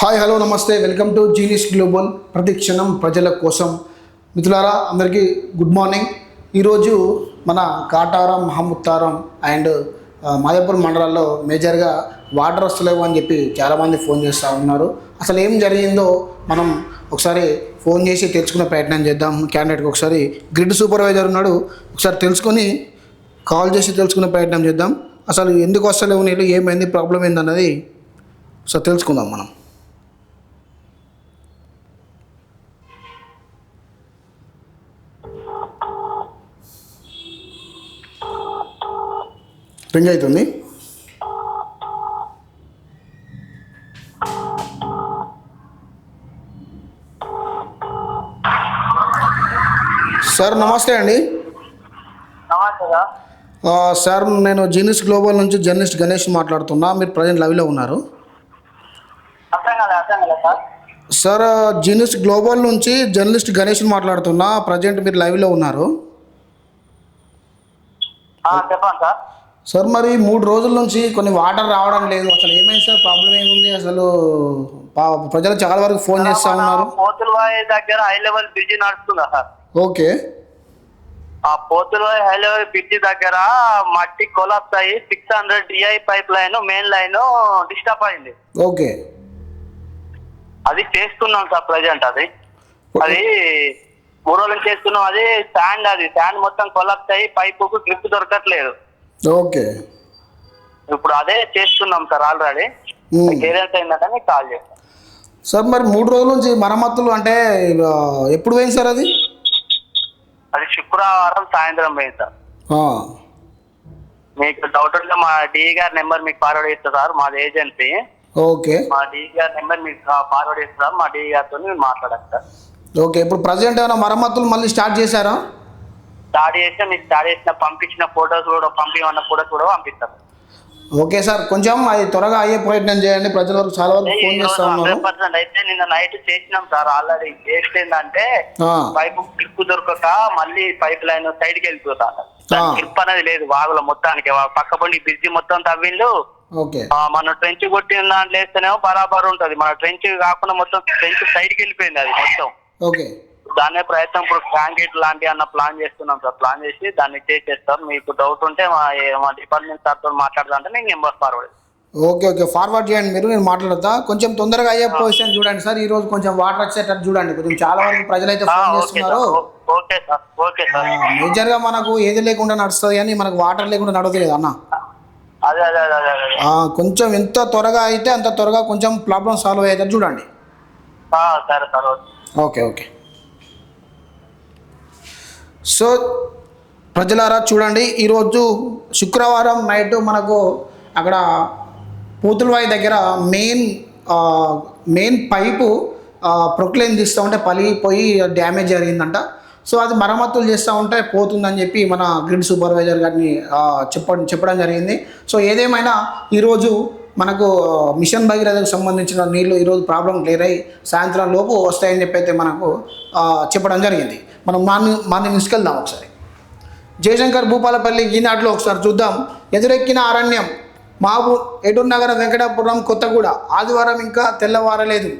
Hi hello నమస్తే. Welcome to జీనిస్ global ప్రతి క్షణం ప్రజల కోసం. మిత్రులారా అందరికీ గుడ్ మార్నింగ్ ఈరోజు మన కాటారం మహముత్తారం అండ్ మాయాపూర్ మండలాల్లో మేజర్గా వాటర్ వస్తలేవు అని చెప్పి చాలామంది ఫోన్ చేస్తూ ఉన్నారు. అసలు ఏం జరిగిందో మనం ఒకసారి ఫోన్ చేసి తెలుసుకునే ప్రయత్నం చేద్దాం. క్యాండిడేట్కి ఒకసారి గ్రిడ్ సూపర్వైజర్ ఉన్నాడు. ఒకసారి తెలుసుకొని కాల్ చేసి తెలుసుకునే ప్రయత్నం చేద్దాం. అసలు ఎందుకు వస్తలేవు నీళ్ళు? ఏమైంది? ప్రాబ్లం ఏందన్నది ఒకసారి తెలుసుకుందాం మనం. రింగ్ అవుతుంది. సార్ నమస్తే అండి. సార్. నేను జీనిస్ గ్లోబల్ నుంచి జర్నలిస్ట్ గణేష్ మాట్లాడుతున్నా. మీరు ప్రజెంట్ లవ్లో ఉన్నారు. సార్. సార్ జీనిస్ గ్లోబల్ నుంచి జర్నలిస్ట్ గణేష్ మాట్లాడుతున్నా. ప్రజెంట్ మీరు లైవ్లో ఉన్నారు. సార్ మరి మూడు రోజుల నుంచి కొన్ని వాటర్ రావడం లేదు. అసలు ఏమైంది సార్? ప్రాబ్లం ఏముంది? అసలు ప్రజలు చాలా వరకు ఫోన్ చేస్తూ ఉన్నారు. పోతులవాయి దగ్గర హై లెవెల్ బ్రిడ్జి నడుస్తుందా సార్. ఓకే. ఆ పోతులవాయి హై లెవెల్ బ్రిడ్జి దగ్గర మట్టి కొలాప్స్ అయ్యి six hundred DI pipe line main line disturb అయింది. ఓకే. అది చేస్తున్నాం సార్ ప్రజెంట్ అది. అది మూడు రోజులు చేస్తున్నాం. అది శాండ్ అది. శాండ్ మొత్తం కొలాప్స్ అయ్యి పైపుకు గ్రిప్ దొరకట్లేదు. ఓకే. ఇప్పుడు అదే చేస్తున్నాం సార్ ఆల్రెడీ. మ్మ్. క్లియరెన్స్ అయిందంటే మీకు కాల్ సార్ మరి మూడు రోజుల నుంచి మరమ్మతులు అంటే ఎప్పుడు పోయింది సార్ అది? అది శుక్రవారం సాయంత్రం పోయింది సార్. మీకు డౌట్ ఉంటే మా డిఈ గారి నెంబర్ మీకు ఫార్వర్డ్ చేస్తా సార్ మాది ఏజెన్సీ. ఓకే. మా డిఈ గారి నెంబర్ మీకు ఫార్వర్డ్ చేస్తా మా డిఈ గారితో మీరు మాట్లాడండి సార్. ఓకే ఇప్పుడు ప్రజెంట్ ఏమైనా మరమ్మతులు మళ్ళీ స్టార్ట్ చేశారా? స్టార్ట్ చేస్తే మీకు స్టార్ట్ చేసిన పంపించిన ఫోటోస్ కూడా పంపించమన్న ఫోటోస్ కూడా పంపిస్తాం ఓకే సార్ కొంచెం అది త్వరగా అయ్యే ప్రయత్నం చేయండి. ప్రజల వరకు చాలా వరకు ఫోన్ చేస్తా అయితే నిన్న నైట్ చేసినాం సార్ ఆల్రెడీ చేస్తే ఏంటంటే పైపు క్లిప్ దొరకక మళ్ళీ పైప్ లైన్ సైడ్కి వెళ్ళిపోతా ఆ. క్లిప్ అనేది లేదు వాగులో మొత్తానికి. పక్క పండి బ్రిడ్జి మొత్తం తవ్విండు. మన ట్రెంచ్ కొట్టిన దాంట్లో వేస్తేనేమో బరాబర్ ఉంటది. మన ట్రెంచ్ కాకుండా మొత్తం ట్రెంచ్ సైడ్కి వెళ్ళిపోయింది అది మొత్తం. ఓకే. దానే ప్రయత్నం ఇప్పుడు కాంక్రీట్ లాంటి అన్న ప్లాన్ చేస్తున్నాం సార్. ప్లాన్ చేసి దాన్ని చేసేస్తాం మీకు డౌట్ ఉంటే మా మా డిపార్ట్మెంట్ సార్తో మాట్లాడదా అంటే నేను number forward okay okay. Forward చేయండి మీరు నేను మాట్లాడతా. కొంచెం తొందరగా అయ్యే పొజిషన్ చూడండి సార్. ఈ రోజు కొంచెం వాటర్ వచ్చేటట్టు చూడండి. కొంచెం చాలా వరకు ప్రజలైతే ఫోన్ చేస్తున్నారు సార్. ఓ- ఓకే సార్. Okay sir. మేజర్గా మనకు ఏది లేకుండా నడుస్తుంది కానీ మనకు వాటర్ లేకుండా నడవదు అన్న. కొంచెం ఎంత త్వరగా అయితే అంత త్వరగా కొంచెం ప్రాబ్లం సాల్వ్ అయ్యేటట్టు చూడండి. ఆ, సరే sir. Okay. Okay okay. So ప్రజలారా చూడండి ఈరోజు శుక్రవారం నైట్ మనకు అక్కడ పూతులవాయి దగ్గర మెయిన్ మెయిన్ పైపు ప్రొక్లైన్ తీస్తూ ఉంటే పలిగిపోయి డ్యామేజ్ జరిగిందంట. సో అది మరమ్మతులు చేస్తూ ఉంటే పోతుందని చెప్పి మన గ్రిడ్ సూపర్వైజర్ గారిని చెప్పడం చెప్ప చెప్పడం జరిగింది. సో ఏదేమైనా ఈరోజు మనకు మిషన్ భగీరథకు సంబంధించిన నీళ్ళు ఈరోజు ప్రాబ్లం క్లియర్ అయ్యి సాయంత్రం లోపు వస్తాయని చెప్పి అయితే మనకు చెప్పడం జరిగింది. మనం మార్నింగ్ మార్నింగ్ తీసుకెళ్దాం ఒకసారి. జయశంకర్ భూపాలపల్లి ఈనాటిలో ఒకసారి చూద్దాం. ఎదురెక్కిన అరణ్యం మాబు ఎటూరు నగర వెంకటాపురం కొత్తగూడ. ఆదివారం ఇంకా తెల్లవారలేదు.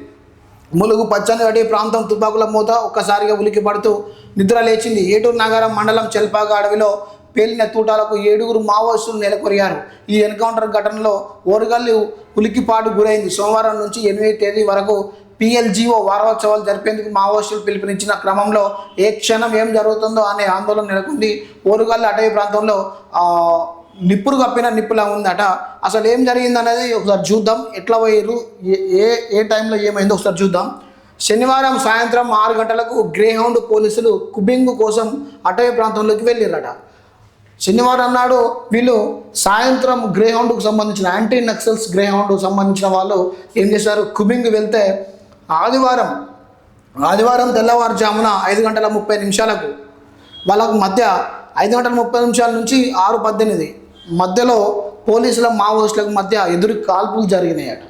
ములుగు పచ్చని అడే ప్రాంతం తుపాకుల మూత ఒక్కసారిగా ఉలికి పడుతూ నిద్ర లేచింది. ఏటూరు నగరం మండలం చెల్పాగ అడవిలో పేలిన తూటాలకు ఏడుగురు మావోయిస్టులు నెలకొరిగారు. ఈ ఎన్కౌంటర్ ఘటనలో ఓరుగల్లు ఉలికిపాటు గురైంది. సోమవారం నుంచి ఎనిమిది తేదీ వరకు పిఎల్జీఓ వారోత్సవాలు జరిపేందుకు మావోయిస్టులు పిలుపునిచ్చిన క్రమంలో ఏ క్షణం ఏం జరుగుతుందో అనే ఆందోళన నెలకొంది. ఓరుగల్లు అటవీ ప్రాంతంలో నిప్పురు కప్పిన నిప్పులా ఉందట. అసలు ఏం జరిగింది అనేది ఒకసారి చూద్దాం. ఎట్లా పోయారు ఏ ఏ ఏ టైంలో ఏమైందో ఒకసారి చూద్దాం. శనివారం సాయంత్రం ఆరు గంటలకు గ్రేహౌండ్ పోలీసులు కుబింగు కోసం అటవీ ప్రాంతంలోకి వెళ్ళారట శనివారం నాడు వీళ్ళు సాయంత్రం గ్రేహౌండ్కు సంబంధించిన యాంటీ నక్సల్స్ గ్రేహౌండ్కు సంబంధించిన వాళ్ళు ఏం చేశారు? కుబింగ్ వెళ్తే ఆదివారం ఆదివారం తెల్లవారుజామున ఐదు గంటల ముప్పై నిమిషాలకు వాళ్ళకు మధ్య ఐదు గంటల ముప్పై నిమిషాల నుంచి ఆరు పద్దెనిమిది మధ్యలో పోలీసుల మావోయిస్టులకు మధ్య ఎదురు కాల్పులు జరిగినాయట.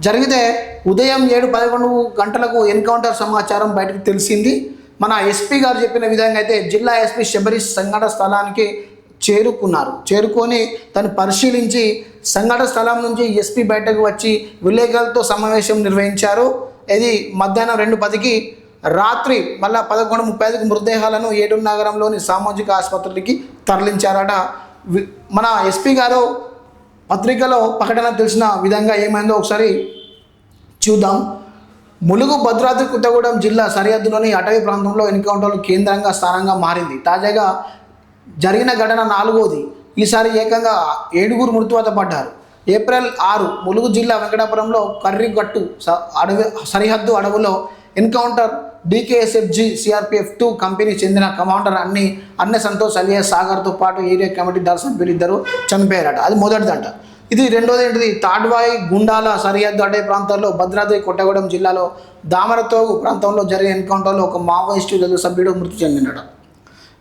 జరిగితే ఉదయం ఏడు పదకొండు గంటలకు ఎన్కౌంటర్ సమాచారం బయటకు తెలిసింది. మన ఎస్పీ గారు చెప్పిన విధంగా అయితే జిల్లా ఎస్పీ శబరీష్ సంఘటన స్థలానికి చేరుకున్నారు. చేరుకొని తను పరిశీలించి సంఘటన స్థలం నుంచి ఎస్పీ బయటకు వచ్చి విలేకరులతో సమావేశం నిర్వహించారు. ఇది మధ్యాహ్నం రెండు పదికి రాత్రి మళ్ళా పదకొండు ముప్పై ఐదుకి మృతదేహాలను ఏడూరు నగరంలోని సామాజిక ఆసుపత్రికి తరలించారట. వి- మన ఎస్పీ గారు పత్రికలో ప్రకటన తెలిసిన విధంగా ఏమైందో ఒకసారి చూద్దాం. ములుగు భద్రాద్రి కొత్తగూడెం జిల్లా సరిహద్దులోని అటవీ ప్రాంతంలో ఎన్కౌంటర్లు కేంద్రంగా స్థానంగా మారింది. తాజాగా జరిగిన ఘటన నాలుగోది. ఈసారి ఏకంగా ఏడుగురు మృత్యువాత పడ్డారు. ఏప్రిల్ ఆరు ములుగు జిల్లా వెంకటాపురంలో కర్రిగట్టు అడవి సరిహద్దు అడవులో ఎన్కౌంటర్ డీకేఎస్ఎఫ్జి సిఆర్పిఎఫ్ టూ కంపెనీ చెందిన కమాండర్ అన్ని అన్న సంతోష్ అలియా సాగర్తో పాటు ఏరియా కమిటీ దళ సభ్యులు ఇద్దరు చనిపోయారట. అది మొదటిదంట. ఇది రెండోది ఏంటిది? తాడ్వాయి గుండాల సరిహద్దు అటవీ ప్రాంతాల్లో భద్రాద్రి కొట్టగూడెం జిల్లాలో దామరతోగు ప్రాంతంలో జరిగిన ఎన్కౌంటర్లో ఒక మావోయిస్టు దళ సభ్యుడు మృతి చెందినట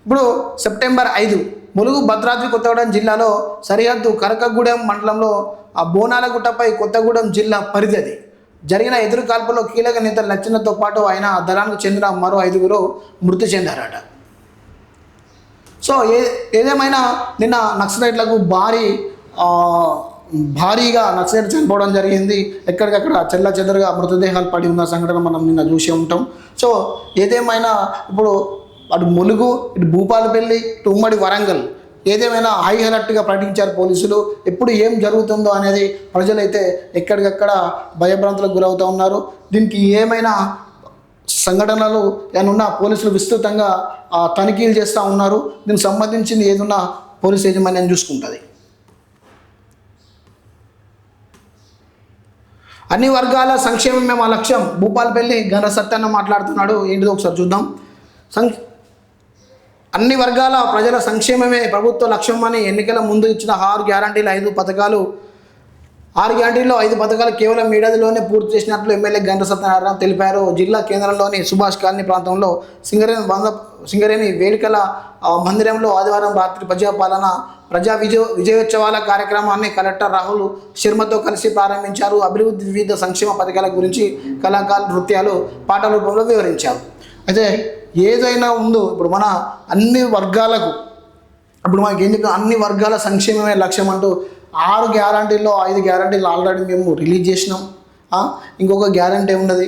ఇప్పుడు సెప్టెంబర్ ఐదు ములుగు భద్రాద్రి కొత్తగూడెం జిల్లాలో సరిహద్దు కరకగూడెం మండలంలో ఆ బోనాలగుట్టపై కొత్తగూడెం జిల్లా పరిధి జరిగిన ఎదురు కాల్పులో కీలక నేత లచ్చనతో పాటు ఆయన ఆ దళానికి చెందిన మరో ఐదుగురు మృతి చెందారట. సో ఏ ఏదేమైనా నిన్న నక్సలైట్లకు భారీ భారీగా నక్సలైట్ చనిపోవడం జరిగింది. ఎక్కడికక్కడ చెల్ల చెదరుగా మృతదేహాలు పడి ఉన్న సంఘటన మనం నిన్న చూసి ఉంటాం. సో ఏదేమైనా ఇప్పుడు అటు ములుగు ఇటు భూపాలపల్లి ఇటు ఉమ్మడి వరంగల్. ఏదేమైనా హై అలర్ట్గా ప్రకటించారు పోలీసులు. ఎప్పుడు ఏం జరుగుతుందో అనేది ప్రజలైతే ఎక్కడికక్కడ భయభ్రాంతులకు గురవుతూ ఉన్నారు. దీనికి ఏమైనా సంఘటనలు ఏమన్నా పోలీసులు విస్తృతంగా తనిఖీలు చేస్తూ ఉన్నారు? దీనికి సంబంధించింది ఏదన్నా పోలీస్ యాజమాన్యం చూసుకుంటుంది. అన్ని వర్గాల సంక్షేమమే మా లక్ష్యం. భూపాల్పల్లి గణ సత్యన్న మాట్లాడుతున్నాడు. ఏంటిదో ఒకసారి చూద్దాం. సం అన్ని వర్గాల ప్రజల సంక్షేమమే ప్రభుత్వ లక్ష్యం అని ఎన్నికల ముందు ఇచ్చిన ఆరు గ్యారంటీలు ఐదు పథకాలు. ఆరు గ్యారంటీల్లో ఐదు పథకాలు కేవలం ఏడాదిలోనే పూర్తి చేసినట్లు ఎమ్మెల్యే గంట సత్యనారాయణ తెలిపారు. జిల్లా కేంద్రంలోని సుభాష్ కాలనీ ప్రాంతంలో సింగరేణి బంద సింగరేణి వేడుకల మందిరంలో ఆదివారం రాత్రి ప్రజాపాలన ప్రజా విజయ విజయోత్సవాల కార్యక్రమాన్ని కలెక్టర్ రాహుల్ శర్మతో కలిసి ప్రారంభించారు. అభివృద్ధి వివిధ సంక్షేమ పథకాల గురించి కళాకారులు నృత్యాలు పాటల రూపంలో వివరించారు. అయితే ఏదైనా ఉందో ఇప్పుడు మన అన్ని వర్గాలకు ఇప్పుడు మనకి ఎందుకు అన్ని వర్గాల సంక్షేమమే లక్ష్యం అంటూ ఆరు గ్యారంటీల్లో ఐదు గ్యారంటీలు ఆల్రెడీ మేము రిలీజ్ చేసినాం. ఇంకొక గ్యారంటీ ఉన్నది.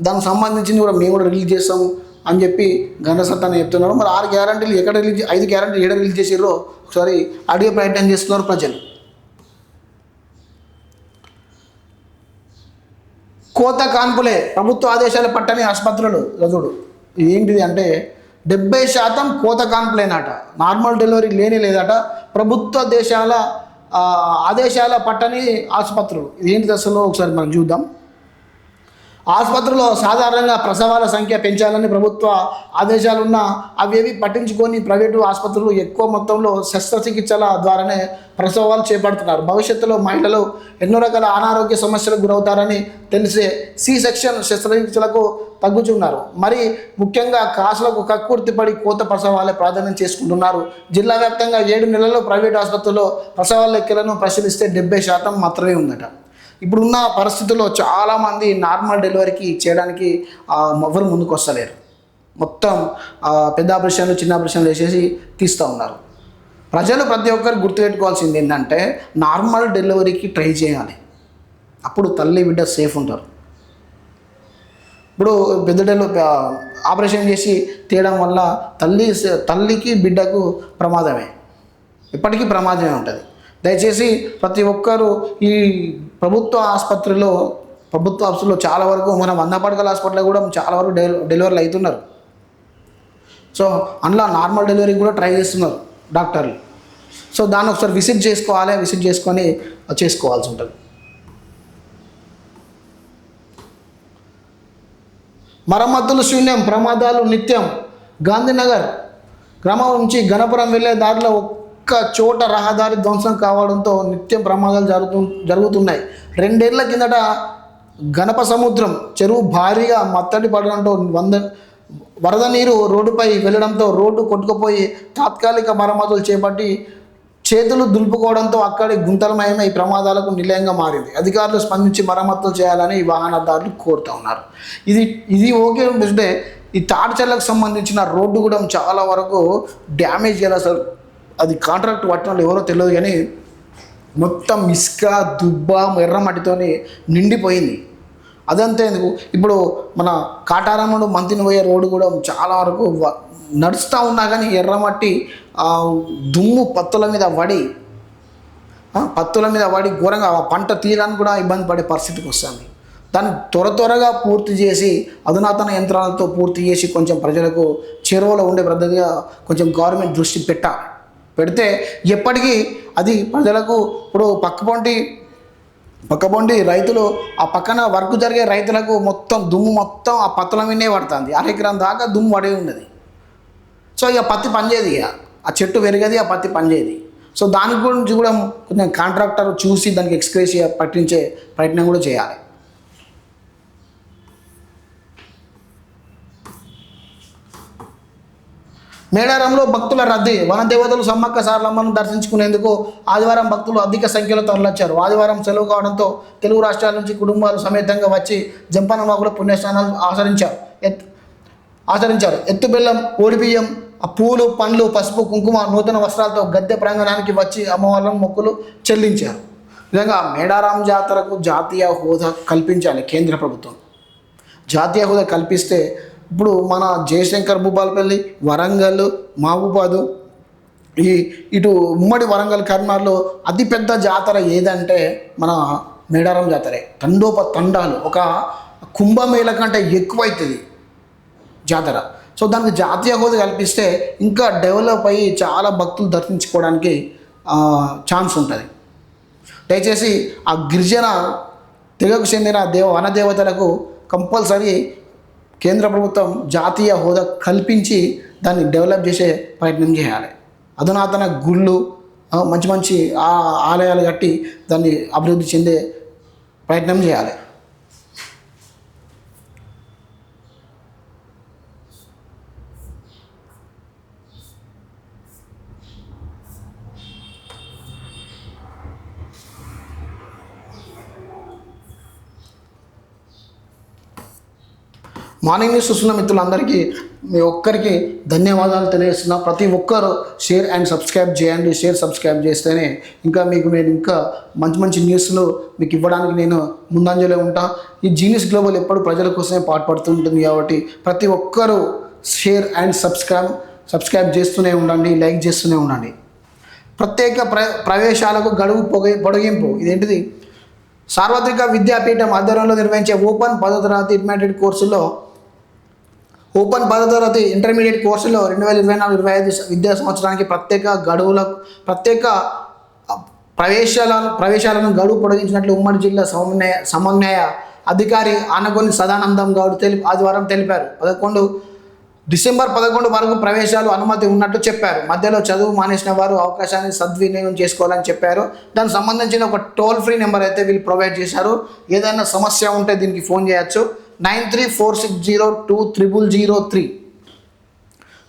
దానికి సంబంధించింది కూడా మేము కూడా రిలీజ్ చేస్తాము అని చెప్పి గణసత్తాన్ని చెప్తున్నారు. మరి ఆరు గ్యారంటీలు ఎక్కడ రిలీజ్ ఐదు గ్యారంటీలు ఎక్కడ రిలీజ్ చేసిర్రో ఒకసారి అడిగే ప్రయత్నం చేస్తున్నారు ప్రజలు. కోత కాన్పులే ప్రభుత్వ ఆదేశాలు పట్టని ఆసుపత్రులు రజుడు ఏంటిది అంటే డెబ్బై శాతం కోత కాన్పులేనట. నార్మల్ డెలివరీ లేని లేదట. ప్రభుత్వ దేశాల ఆదేశాల పట్టని ఆసుపత్రులు. ఏంటిది అసలు? ఒకసారి మనం చూద్దాం. ఆసుపత్రిలో సాధారణంగా ప్రసవాల సంఖ్య పెంచాలని ప్రభుత్వ ఆదేశాలున్నా అవేవి పట్టించుకొని ప్రైవేటు ఆసుపత్రులు ఎక్కువ మొత్తంలో శస్త్రచికిత్సల ద్వారానే ప్రసవాలు చేపడుతున్నారు. భవిష్యత్తులో మహిళలు ఎన్నో రకాల అనారోగ్య సమస్యలకు గురవుతారని తెలిసే సి సెక్షన్ శస్త్రచికిత్సలకు తగ్గుచున్నారు. మరి ముఖ్యంగా కాసులకు కక్కుర్తిపడి కోత ప్రసవాలే ప్రాధాన్యం చేసుకుంటున్నారు. జిల్లా వ్యాప్తంగా ఏడు నెలల్లో ప్రైవేట్ ఆసుపత్రుల్లో ప్రసవాల లెక్కలను పరిశీలిస్తే డెబ్బై శాతం మాత్రమే ఉందట. ఇప్పుడున్న పరిస్థితుల్లో చాలామంది నార్మల్ డెలివరీకి చేయడానికి ఆ, ఎవరు ముందుకు వస్తలేరు. మొత్తం పెద్ద ఆపరేషన్లు చిన్న ఆపరేషన్లు వేసేసి తీస్తూ ఉన్నారు. ప్రజలు ప్రతి ఒక్కరు గుర్తుపెట్టుకోవాల్సింది ఏంటంటే నార్మల్ డెలివరీకి ట్రై చేయాలి. అప్పుడు తల్లి బిడ్డ సేఫ్ ఉంటారు. ఇప్పుడు పెద్ద డెలివరీ ఆపరేషన్ చేసి తీయడం వల్ల తల్లి తల్లికి బిడ్డకు ప్రమాదమే. ఇప్పటికీ ప్రమాదమే ఉంటుంది. దయచేసి ప్రతి ఒక్కరూ ఈ ప్రభుత్వ ఆసుపత్రిలో ప్రభుత్వ ఆసుపత్రిలో చాలా వరకు మన వంద పడకల హాస్పిటల్లో కూడా చాలా వరకు డెలి డెలివరీలు అవుతున్నారు సో అందులో నార్మల్ డెలివరీ కూడా ట్రై చేస్తున్నారు డాక్టర్లు. సో దాన్ని ఒకసారి విజిట్ చేసుకోవాలి విజిట్ చేసుకొని చేసుకోవాల్సి ఉంటుంది. మరమ్మతులు శూన్యం ప్రమాదాలు నిత్యం. గాంధీనగర్ గ్రామం నుంచి గణపురం వెళ్ళే దారిలో ఒక్క చోట రహదారి ధ్వంసం కావడంతో నిత్యం ప్రమాదాలు జరుగుతు జరుగుతున్నాయి. రెండేళ్ళ కిందట గణప సముద్రం చెరువు భారీగా మత్తడి పడడంతో వంద వరద నీరు రోడ్డుపై వెళ్ళడంతో రోడ్డు కొట్టుకుపోయి తాత్కాలిక మరమ్మతులు చేపట్టి చేతులు దులుపుకోవడంతో అక్కడి గుంతలమయమై ఈ ప్రమాదాలకు నిలయంగా మారింది. అధికారులు స్పందించి మరమ్మతులు చేయాలని ఈ వాహనదారులు కోరుతూ ఉన్నారు. ఇది ఇది ఓకే అంటే ఈ తాడిచెల్లకు సంబంధించిన రోడ్డు కూడా చాలా వరకు డ్యామేజ్ చేయాలి అసలు అది కాంట్రాక్ట్ పట్టిన వాళ్ళు ఎవరో తెలియదు కానీ మొత్తం ఇసుక దుబ్బ ఎర్రమట్టితోని నిండిపోయింది. అదంతా ఎందుకు? ఇప్పుడు మన కాటారం నుండి మంతిని పోయే రోడ్డు కూడా చాలా వరకు నడుస్తూ ఉన్నా కానీ ఎర్రమట్టి ఆ దుమ్ము పత్తుల మీద పడి పత్తుల మీద పడి ఘోరంగా ఆ పంట తీయడానికి కూడా ఇబ్బంది పడే పరిస్థితికి వస్తుంది. దాన్ని త్వర త్వరగా పూర్తి చేసి అధునాతన యంత్రాలతో పూర్తి చేసి కొంచెం ప్రజలకు చెరువులో ఉండే పద్ధతిగా కొంచెం గవర్నమెంట్ దృష్టి పెట్టాలి. పెడితే ఎప్పటికీ అది ప్రజలకు ఇప్పుడు పక్కపొంటి పక్కపొంటి రైతులు ఆ పక్కన వర్క్ జరిగే రైతులకు మొత్తం దుమ్ము మొత్తం ఆ పత్తుల మీదే పడుతుంది. అరెకరం దాకా దుమ్ము పడి ఉన్నది. సో ఇక పత్తి పనిచేది ఇక. ఆ చెట్టు పెరిగేది ఆ పత్తి పనిచేది సో దాని గురించి కూడా కొంచెం కాంట్రాక్టర్ చూసి దానికి ఎక్స్క్రేషియా పట్టించే ప్రయత్నం కూడా చేయాలి. మేడారంలో భక్తుల రద్దీ. వనదేవతలు సమ్మక్క సారలమ్మను దర్శించుకునేందుకు ఆదివారం భక్తులు అధిక సంఖ్యలో తరలిచ్చారు ఆదివారం సెలవు కావడంతో తెలుగు రాష్ట్రాల నుంచి కుటుంబాలు సమేతంగా వచ్చి జంపనమాకుల పుణ్యస్నానాలు ఆచరించారు. ఎత్ ఆచరించారు. ఎత్తుబెల్లం ఓడిబియ్యం పూలు పండ్లు పసుపు కుంకుమ నూతన వస్త్రాలతో గద్దె ప్రాంగణానికి వచ్చి అమ్మవార్లను మొక్కులు చెల్లించారు. నిజంగా మేడారాం జాతరకు జాతీయ హోదా కల్పించాలి కేంద్ర ప్రభుత్వం. జాతీయ హోదా కల్పిస్తే ఇప్పుడు మన జయశంకర్ భూపాలపల్లి వరంగల్ మహబూబాదు ఈ ఇటు ఉమ్మడి వరంగల్ కర్నాల్లో అతిపెద్ద జాతర ఏదంటే మన మేడారం జాతరే. తండోప తండాలు. ఒక కుంభమేళ కంటే ఎక్కువైతుంది జాతర. సో దానికి జాతీయ హోదా కల్పిస్తే ఇంకా డెవలప్ అయ్యి చాలా భక్తులు దర్శించుకోవడానికి ఛాన్స్ ఉంటుంది. దయచేసి ఆ గిరిజన తెగకు చెందిన దేవ వనదేవతలకు కంపల్సరీ కేంద్ర ప్రభుత్వం జాతీయ హోదా కల్పించి దాన్ని డెవలప్ చేసే ప్రయత్నం చేయాలి. అధునాతన గుళ్ళు మంచి మంచి ఆ ఆలయాలు కట్టి దాన్ని అభివృద్ధి చెందే ప్రయత్నం చేయాలి. మార్నింగ్ న్యూస్ చూస్తున్న మిత్రులందరికీ మీ ఒక్కరికి ధన్యవాదాలు తెలియజేస్తున్నా. ప్రతి ఒక్కరు షేర్ అండ్ సబ్స్క్రైబ్ చేయండి. షేర్ సబ్స్క్రైబ్ చేస్తేనే ఇంకా మీకు నేను ఇంకా మంచి మంచి న్యూస్లు మీకు ఇవ్వడానికి నేను ముందంజలో ఉంటా. ఈ జీనియస్ గ్లోబల్ ఎప్పుడు ప్రజల కోసమే పాటుపడుతూ ఉంటుంది కాబట్టి ప్రతి ఒక్కరూ షేర్ అండ్ సబ్స్క్రైబ్ సబ్స్క్రైబ్ చేస్తూనే ఉండండి లైక్ చేస్తూనే ఉండండి. ప్రత్యేక ప్ర ప్రవేశాలకు గడువు పొగ పొడిగింపు. ఇదేంటిది? సార్వత్రిక విద్యాపీఠం ఆధ్వర్యంలో నిర్వహించే ఓపెన్ పదో తరగతి ఇంటర్మీడియట్ కోర్సులో ఓపెన్ పదో తరగతి ఇంటర్మీడియట్ కోర్సులో రెండు వేల ఇరవై నాలుగు ఇరవై ఐదు విద్యా సంవత్సరానికి ప్రత్యేక గడువులకు ప్రత్యేక ప్రవేశాలను ప్రవేశాలను గడువు పొడిగించినట్లు ఉమ్మడి జిల్లా సమన్వయ సమన్వయ అధికారి ఆనగొని సదానందం గౌడ్ తెలి ఆదివారం తెలిపారు. పదకొండు డిసెంబర్ పదకొండు వరకు ప్రవేశాలు అనుమతి ఉన్నట్టు చెప్పారు. మధ్యలో చదువు మానేసిన వారు అవకాశాన్ని సద్వినియోగం చేసుకోవాలని చెప్పారు. దానికి సంబంధించిన ఒక టోల్ ఫ్రీ నెంబర్ అయితే వీళ్ళు ప్రొవైడ్ చేశారు. ఏదైనా సమస్య ఉంటే దీనికి ఫోన్ చేయొచ్చు. Nine three four six zero two triple zero three.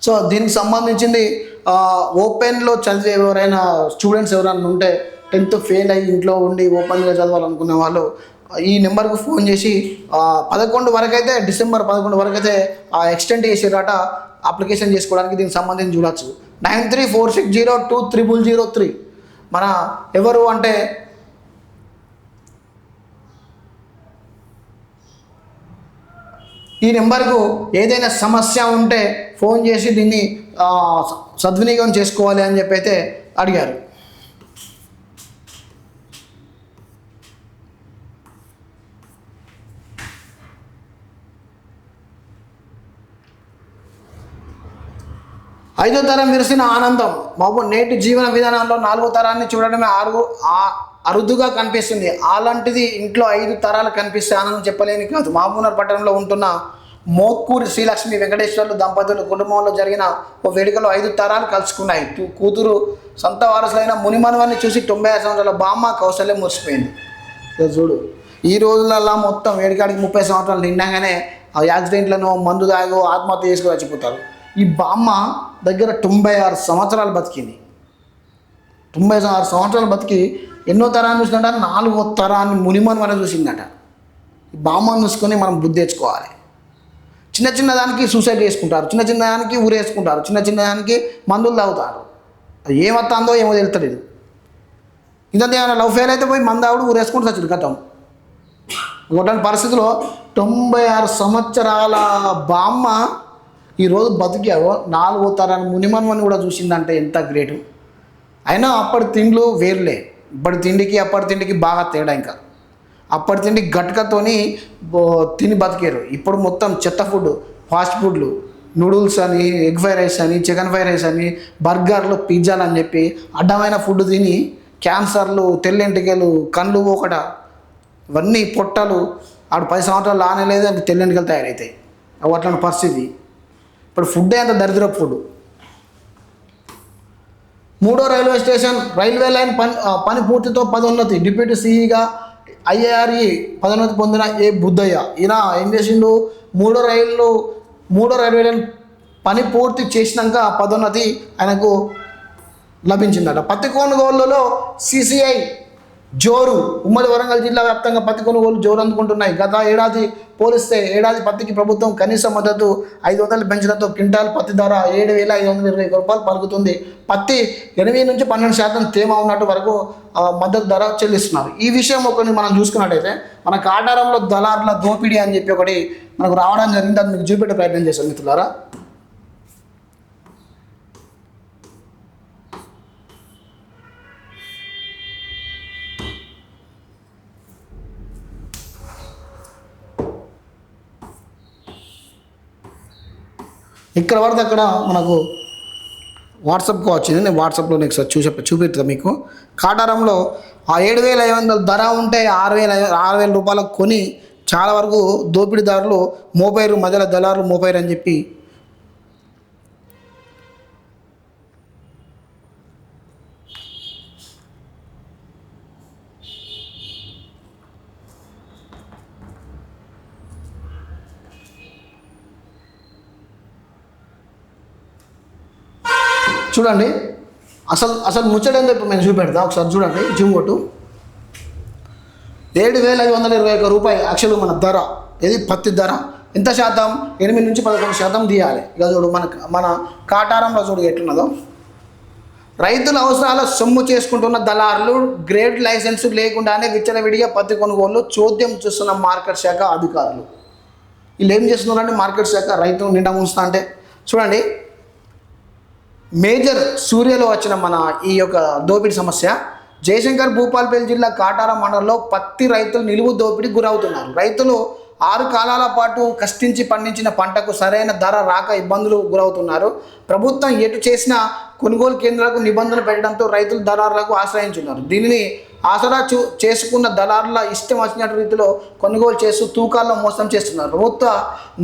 So దీనికి సంబంధించింది ఓపెన్లో చదివే ఎవరైనా స్టూడెంట్స్ ఎవరైనా ఉంటే టెన్త్ ఫెయిల్ అయ్యి ఇంట్లో ఉండి ఓపెన్గా చదవాలనుకునే వాళ్ళు ఈ నెంబర్కు ఫోన్ చేసి పదకొండు వరకైతే డిసెంబర్ పదకొండు వరకు అయితే ఎక్స్టెండ్ చేసేరట అప్లికేషన్ చేసుకోవడానికి దీనికి సంబంధించి చూడొచ్చు. Nine three four six zero two triple zero three. మన ఎవరు అంటే ఈ నెంబర్కు ఏదైనా సమస్య ఉంటే ఫోన్ చేసి దీన్ని సద్వినియోగం చేసుకోవాలి అని చెప్పి అయితే అడిగారు. ఐదో తరం విరిసిన ఆనందం. బాబు నేటి జీవన విధానంలో నాలుగో తరాన్ని చూడడమే ఆరు అరుదుగా కనిపిస్తుంది. అలాంటిది ఇంట్లో ఐదు తరాలు కనిపిస్తే ఆనందం చెప్పలేని కాదు. మామూనర్ పట్టణంలో ఉంటున్న మోక్కూరి శ్రీలక్ష్మి వెంకటేశ్వర్లు దంపతులు కుటుంబంలో జరిగిన ఓ వేడుకలో ఐదు తరాలు కలుసుకున్నాయి. కూతురు సొంత వారసులైన మునిమనవాన్ని చూసి తొంభై ఐదు సంవత్సరాల బామ్మ కౌశల్యం మురిసిపోయింది. చూడు. ఈ రోజులల్లా మొత్తం వేడికాడికి ముప్పై సంవత్సరాలు నిండగానే ఆ యాక్సిడెంట్లను మందు తాగో ఆత్మహత్య చేసుకుని చచ్చిపోతారు. ఈ బామ్మ దగ్గర తొంభై ఆరు సంవత్సరాలు బతికింది. తొంభై ఆరు సంవత్సరాలు బతికి ఎన్నో తరాన్ని చూసిందంట నాలుగో తరాన్ని మునిమని వరకు చూసిందట. బామ్మను చూసుకొని మనం బుద్ధి తెచ్చుకోవాలి. చిన్న చిన్న దానికి సూసైడ్ చేసుకుంటారు చిన్న చిన్న దానికి ఊరేసుకుంటారు చిన్న చిన్న దానికి మందులు తాగుతారు. అది ఏమత్తాందో ఏమో తెలుతలేదు ఇంత ఏమైనా లవ్ ఫెయిల్ అయితే పోయి మందావుడు ఊరేసుకుంటూ వచ్చింది గతం. ఒకటి పరిస్థితిలో తొంభై ఆరు సంవత్సరాల బామ్మ ఈరోజు బతికావో నాలుగో తరాన్ని మునిమన్మని కూడా చూసిందంటే ఎంత గ్రేటు. అయినా అప్పటి తిండ్లు వేర్లే. ఇప్పటి తిండికి అప్పటి తిండికి బాగా తేడా ఇంకా. అప్పటి తిండి గట్కతోని తిని బతికారు. ఇప్పుడు మొత్తం చెత్త ఫుడ్ ఫాస్ట్ ఫుడ్లు నూడిల్స్ అని ఎగ్ ఫ్రై రైస్ అని చికెన్ ఫ్రై రైస్ అని బర్గర్లు పిజ్జాలు అని చెప్పి అడ్డమైన ఫుడ్ తిని క్యాన్సర్లు తెల్లెంటికలు కళ్ళు ఒకట ఇవన్నీ పొట్టలు ఆడు పది సంవత్సరాలు ఆనలేదు అంటే తెల్లెంటికలు తయారవుతాయి అవి అట్లాంటి పరిస్థితి. ఇప్పుడు ఫుడ్ అంత దరిద్ర ఫుడ్. మూడో రైల్వే స్టేషన్ రైల్వే లైన్ పని పని పూర్తితో పదోన్నతి. డిప్యూటీ సిఈగా ఐఏఆర్ఈ పదోన్నతి పొందిన ఏ బుద్ధయ్య? ఈయన ఏం చేసిండు? మూడో రైలు మూడో రైల్వే లైన్ పని పూర్తి చేసినాక పదోన్నతి ఆయనకు లభించిందట. పత్తి సిసిఐ జోరు. ఉమ్మడి వరంగల్ జిల్లా వ్యాప్తంగా పత్తి కొనుగోలు జోరు అందుకుంటున్నాయి. గత ఏడాది పోలిస్తే ఏడాది పత్తికి ప్రభుత్వం కనీస మద్దతు ఐదు వందల పెంచడంతో క్వింటాల్ పత్తి ధర ఏడు వేల ఐదు వందల ఇరవై రూపాయలు పలుకుతుంది. పత్తి ఎనిమిది నుంచి పన్నెండు శాతం తేమ ఉన్నట్టు వరకు మద్దతు ధర చెల్లిస్తున్నారు. ఈ విషయం ఒకటి మనం చూసుకున్నట్టయితే మన కాటారంలో దళారుల దోపిడీ అని చెప్పి ఒకటి మనకు రావడం జరిగింది. అది మీకు చూపెట్టే ప్రయత్నం చేశాను మిత్రులారా. ఇక్కడ వరకు అక్కడ మనకు వాట్సాప్కి వచ్చింది నేను వాట్సాప్లో నెక్స్ట్ సార్ చూసే చూపెడతా మీకు. కాటారంలో ఆ ఏడు వేల ఐదు వందల ధర ఉంటే ఆరు వేల ఆరు వేల రూపాయలకు కొని చాలా వరకు దోపిడీదారులు మోపైరు మధ్యలో దళారులు మోపైరు అని చెప్పి చూడండి. అసలు అసలు ముచ్చటని చెప్పి మేము చూపెడతా ఒకసారి చూడండి జిమ్ కొట్టు. ఏడు వేల ఐదు వందల ఇరవై ఒక్క రూపాయి యాక్చువల్ మన ధర. ఇది పత్తి ధర. ఎంత శాతం? ఎనిమిది నుంచి పదకొండు శాతం తీయాలి. ఇక చూడు మన మన కాటారంలో చూడు ఎట్లున్నదో. రైతుల అవసరాల సొమ్ము చేసుకుంటున్న దళారులు గ్రేడ్ లైసెన్స్ లేకుండానే విచ్చలవిడిగా పత్తి కొనుగోలు చోద్యం చూస్తున్న మార్కెట్ శాఖ అధికారులు. వీళ్ళు ఏం చేస్తున్నారంటే మార్కెట్ శాఖ రైతులు నిండా ఉంచుతా అంటే చూడండి మేజర్ సూర్యలో వచ్చిన మన ఈ యొక్క దోపిడీ సమస్య జయశంకర్ భూపాల్పల్లి జిల్లా కాటార మండలంలో పత్తి రైతులు నిలువు దోపిడీ గురవుతున్నారు. రైతులు ఆరు కాలాల పాటు కష్టించి పండించిన పంటకు సరైన ధర రాక ఇబ్బందులు గురవుతున్నారు. ప్రభుత్వం ఎటు చేసినా కొనుగోలు కేంద్రాలకు నిబంధనలు పెట్టడంతో రైతులు దళారులకు ఆశ్రయించున్నారు. దీనిని ఆసరా చూ చేసుకున్న దళారుల ఇష్టం వచ్చినట్టు రీతిలో కొనుగోలు చేస్తూ తూకాల్లో మోసం చేస్తున్నారు. ప్రభుత్వ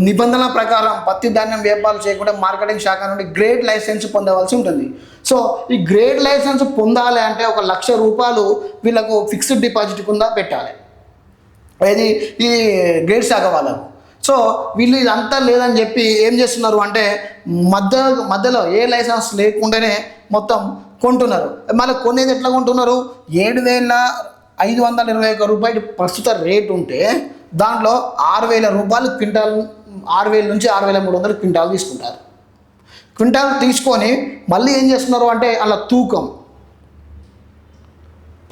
నిబంధనల ప్రకారం పత్తి ధాన్యం వ్యాపారాలు చేయకుండా మార్కెటింగ్ శాఖ నుండి గ్రేడ్ లైసెన్స్ పొందవలసి ఉంటుంది. సో ఈ గ్రేడ్ లైసెన్స్ పొందాలి అంటే ఒక లక్ష రూపాయలు వీళ్ళకు ఫిక్స్డ్ డిపాజిట్ కింద పెట్టాలి. ఇది ఈ గ్రేడ్ శాఖ వాళ్ళకు. సో వీళ్ళు ఇదంతా లేదని చెప్పి ఏం చేస్తున్నారు అంటే మధ్య మధ్యలో ఏ లైసెన్స్ లేకుండానే మొత్తం కొంటున్నారు. మళ్ళీ కొనేది ఎట్లా కొంటున్నారు? ఏడు వేల ఐదు వందల ఇరవై ఒక్క రూపాయలు ప్రస్తుత రేట్ ఉంటే దాంట్లో ఆరు వేల రూపాయలు క్వింటాల్ ఆరు వేల నుంచి ఆరు వేల మూడు వందలు క్వింటాల్ తీసుకుంటారు. క్వింటాల్ తీసుకొని మళ్ళీ ఏం చేస్తున్నారు అంటే అలా తూకం.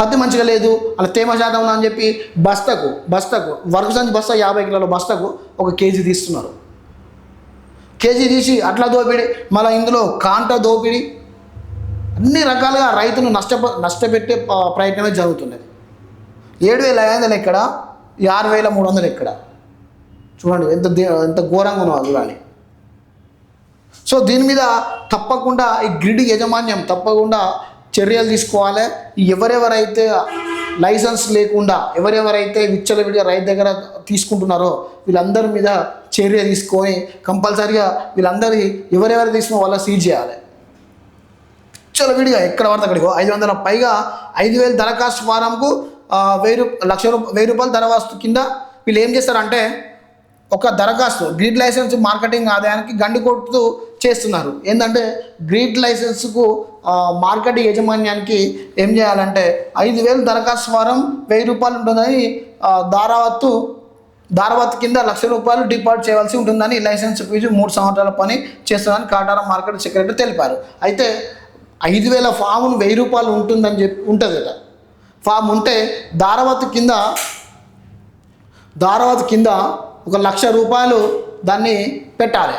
పత్తి మంచిగా లేదు అలా తేమ శాతం ఉందని అని చెప్పి బస్తకు బస్తకు వరకు సంచి బస్తా యాభై కిలోల బస్తకు ఒక కేజీ తీస్తున్నారు. కేజీ తీసి అట్లా దోపిడి మళ్ళీ ఇందులో కాంట దోపిడి అన్ని రకాలుగా రైతును నష్ట నష్టపెట్టే ప్రయత్నమే జరుగుతున్నది. ఏడు వేల ఐదు వందలు ఎక్కడ? ఆరు వేల మూడు వందలు ఎక్కడ? చూడండి ఎంత దే- ఎంత ఘోరంగా ఉన్నదో చూడాలి సో దీని మీద తప్పకుండా ఈ గ్రిడ్ యాజమాన్యం తప్పకుండా చర్యలు తీసుకోవాలి. ఎవరెవరైతే లైసెన్స్ లేకుండా ఎవరెవరైతే విచ్చలవిడిగా రైతు దగ్గర తీసుకుంటున్నారో వీళ్ళందరి మీద చర్య తీసుకొని కంపల్సరిగా వీళ్ళందరి ఎవరెవరు తీసుకున్న వాళ్ళ సీజ్ చేయాలి. విచ్చలవిడిగా ఎక్కడ పడితే అక్కడికో ఐదు వందల పైగా ఐదు వేలు దరఖాస్తు ఫారంకు వెయ్యి రూ లక్ష రూప వెయ్యి రూపాయల దరఖాస్తు కింద వీళ్ళు ఏం చేస్తారంటే ఒక దరఖాస్తు గ్రీడ్ లైసెన్స్ మార్కెటింగ్ ఆదాయానికి గండి కొడుతూ చేస్తున్నారు. ఏంటంటే గ్రీడ్ లైసెన్స్కు మార్కెట్ యాజమాన్యానికి ఏం చేయాలంటే ఐదు వేలు దరఖాస్తు ఫారం వెయ్యి రూపాయలు ఉంటుందని దారావత్తు దారావత్తు కింద లక్ష రూపాయలు డిపాజిట్ చేయవలసి ఉంటుందని లైసెన్స్ ఫీజు మూడు సంవత్సరాల పని చేస్తుందని కాటారం మార్కెట్ సెక్రటరీ తెలిపారు. అయితే ఐదు వేల ఫామును వెయ్యి రూపాయలు ఉంటుందని చెప్పి ఉంటుందట ఫామ్ ఉంటే దారవత్ కింద దారవత్ కింద ఒక లక్ష రూపాయలు దాన్ని పెట్టాలి.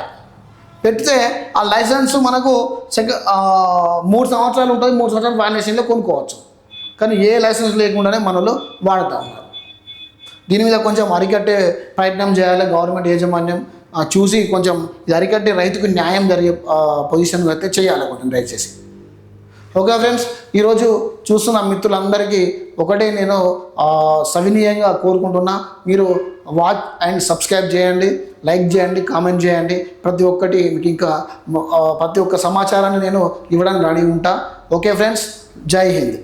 పెడితే ఆ లైసెన్స్ మనకు సెక మూడు సంవత్సరాలు ఉంటుంది మూడు సంవత్సరాలు ఫైనాన్షియల్లో కొనుక్కోవచ్చు. కానీ ఏ లైసెన్స్ లేకుండానే మనలో వాడుతూ ఉన్నారు. దీని మీద కొంచెం అరికట్టే ప్రయత్నం చేయాలి. గవర్నమెంట్ యాజమాన్యం చూసి కొంచెం ఇది అరికట్టే రైతుకు న్యాయం జరిగే ఆ, పొజిషన్ అయితే చేయాలి కొంచెం దయచేసి. ఓకే ఫ్రెండ్స్ ఈరోజు చూస్తున్న మిత్రులందరికీ ఒకటే నేను సవినీయంగా కోరుకుంటున్నా. మీరు వాచ్ అండ్ సబ్స్క్రైబ్ చేయండి లైక్ చేయండి కామెంట్ చేయండి. ప్రతి ఒక్కటి మీకు ఇంకా ప్రతి ఒక్క సమాచారాన్ని నేను ఇవ్వడానికి రెడీ ఉంటా. ఓకే ఫ్రెండ్స్ జై హింద్.